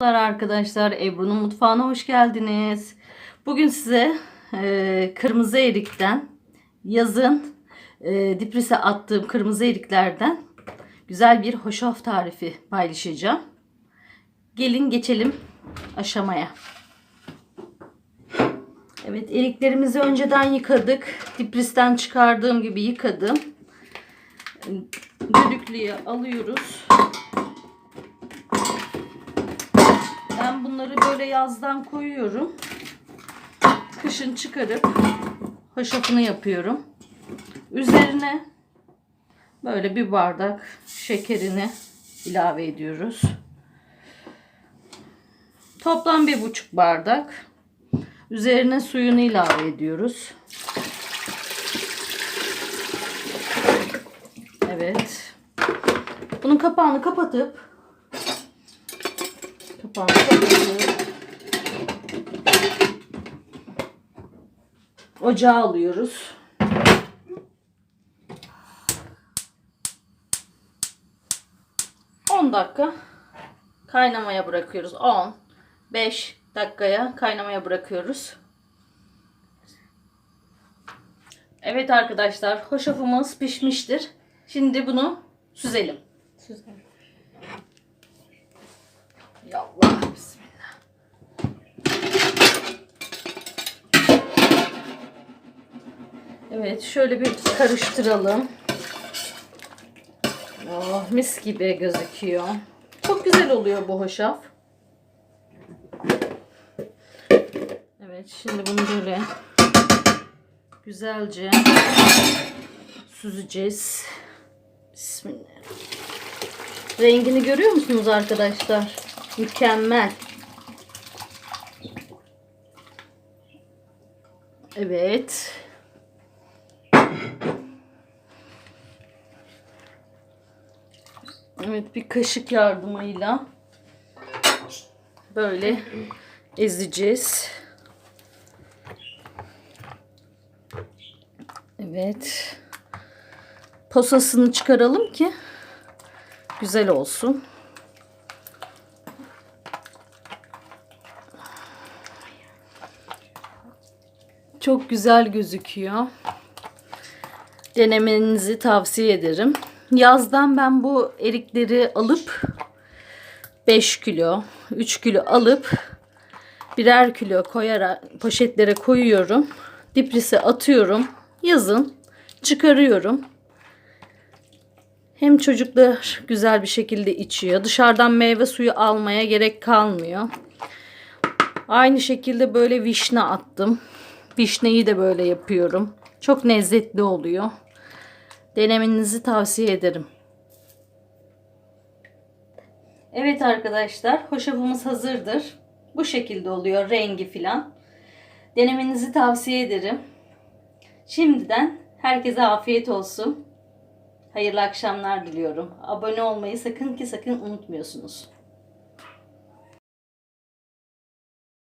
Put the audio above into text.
Merhabalar arkadaşlar, Ebru'nun mutfağına hoş geldiniz. Bugün size e, kırmızı erikten, yazın e, diprise attığım kırmızı eriklerden güzel bir hoşaf tarifi paylaşacağım. Gelin geçelim aşamaya. Evet, eriklerimizi önceden yıkadık. Dipristen çıkardığım gibi yıkadım. Düdüklüye alıyoruz. Ben bunları böyle yazdan koyuyorum. Kışın çıkarıp hoşafını yapıyorum. Üzerine böyle bir bardak şekerini ilave ediyoruz. Toplam bir buçuk bardak. Üzerine suyunu ilave ediyoruz. Evet. Bunun kapağını kapatıp kapağını kapatıp ocağa alıyoruz. Dakika kaynamaya bırakıyoruz. 10 5 dakikaya kaynamaya bırakıyoruz. Evet arkadaşlar, hoşafımız pişmiştir. Şimdi bunu süzelim. Süzelim. Yallah bismillah. Evet şöyle bir karıştıralım. Oh, mis gibi gözüküyor. Çok güzel oluyor bu hoşaf. Evet şimdi bunu böyle güzelce süzeceğiz. Bismillah. Rengini görüyor musunuz arkadaşlar? Mükemmel. Evet. Evet bir kaşık yardımıyla böyle ezeceğiz. Evet. Posasını çıkaralım ki güzel olsun. Çok güzel gözüküyor. Denemenizi tavsiye ederim. Yazdan ben bu erikleri alıp 5 kilo, 3 kilo alıp birer kilo koyarak poşetlere koyuyorum. Diprise atıyorum. Yazın çıkarıyorum. Hem çocuklar güzel bir şekilde içiyor. Dışarıdan meyve suyu almaya gerek kalmıyor. Aynı şekilde böyle vişne attım. Vişneyi de böyle yapıyorum. Çok lezzetli oluyor. Denemenizi tavsiye ederim. Evet arkadaşlar, hoşafımız hazırdır. Bu şekilde oluyor rengi filan. Denemenizi tavsiye ederim. Şimdiden herkese afiyet olsun. Hayırlı akşamlar diliyorum. Abone olmayı sakın ki sakın unutmuyorsunuz.